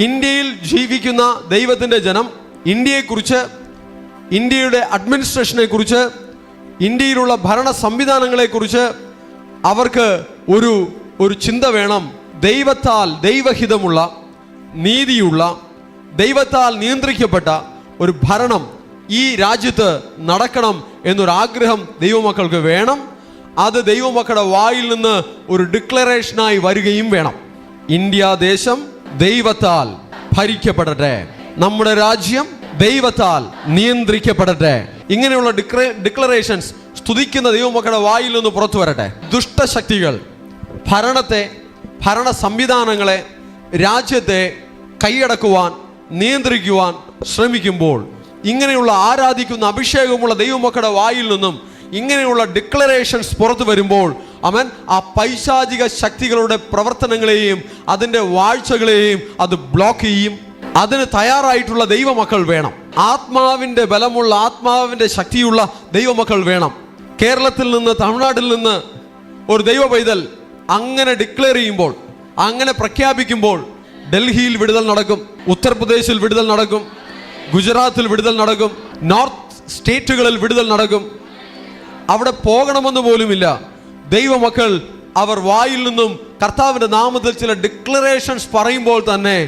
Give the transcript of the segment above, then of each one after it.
ഇന്ത്യയിൽ ജീവിക്കുന്ന ദൈവത്തിന്റെ ജനം ഇന്ത്യയെക്കുറിച്ച് ഇന്ത്യയുടെ അഡ്മിനിസ്ട്രേഷനെ കുറിച്ച് ഇന്ത്യയിലുള്ള ഭരണ സംവിധാനങ്ങളെക്കുറിച്ച് അവർക്ക് ഒരു ഒരു ചിന്ത വേണം. ദൈവത്താൽ ദൈവഹിതമുള്ള നീതിയുള്ള ദൈവത്താൽ നിയന്ത്രിക്കപ്പെട്ട ഒരു ഭരണം ഈ രാജ്യത്ത് നടക്കണം എന്നൊരാഗ്രഹം ദൈവമക്കൾക്ക് വേണം. അത് ദൈവമക്കളുടെ വായിൽ നിന്ന് ഒരു ഡിക്ലറേഷനായി വരികയും വേണം. ഇന്ത്യ ദേശം ദൈവത്താൽ ഭരിക്കപ്പെടട്ടെ. നമ്മുടെ രാജ്യം ദൈവത്താൽ നിയന്ത്രിക്കപ്പെടട്ടെ. ഇങ്ങനെയുള്ള ഡിക്ലറേഷൻസ് സ്തുതിക്കുന്ന ദൈവമക്കളുടെ വായിൽ നിന്ന് പുറത്തു വരട്ടെ. ദുഷ്ടശക്തികൾ ഭരണത്തെ ഭരണ സംവിധാനങ്ങളെ രാജ്യത്തെ കൈയടക്കുവാൻ നിയന്ത്രിക്കുവാൻ ശ്രമിക്കുമ്പോൾ ഇങ്ങനെയുള്ള ആരാധിക്കുന്ന അഭിഷേകമുള്ള ദൈവമക്കളുടെ വായിൽ നിന്നും ഇങ്ങനെയുള്ള ഡിക്ലറേഷൻസ് പുറത്തു വരുമ്പോൾ അവൻ ആ പൈശാചിക ശക്തികളുടെ പ്രവർത്തനങ്ങളെയും അതിന്റെ വാഴ്ചകളെയും അത് ബ്ലോക്ക് ചെയ്യും. അതിന് തയ്യാറായിട്ടുള്ള ദൈവമക്കൾ വേണം. ആത്മാവിന്റെ ബലമുള്ള ആത്മാവിന്റെ ശക്തിയുള്ള ദൈവമക്കൾ വേണം. കേരളത്തിൽ നിന്ന് തമിഴ്നാട്ടിൽ നിന്ന് ഒരു ദൈവ പൈതൽ അങ്ങനെ ഡിക്ലെയർ ചെയ്യുമ്പോൾ അങ്ങനെ പ്രഖ്യാപിക്കുമ്പോൾ ഡൽഹിയിൽ വിടുതൽ നടക്കും ഉത്തർപ്രദേശിൽ വിടുതൽ നടക്കും ഗുജറാത്തിൽ വിടുതൽ നടക്കും നോർത്ത് സ്റ്റേറ്റുകളിൽ വിടുതൽ നടക്കും. അവിടെ പോകണമെന്ന് പോലുമില്ല. ദൈവമക്കൾ അവർ വായിൽ നിന്നും കർത്താവിന്റെ നാമത്തിൽ ചില ഡിക്ലറേഷൻസ് പറയുമ്പോൾ തന്നെ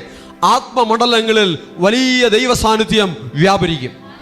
ആത്മമണ്ഡലങ്ങളിൽ വലിയ ദൈവ സാന്നിധ്യം വ്യാപരിക്കും.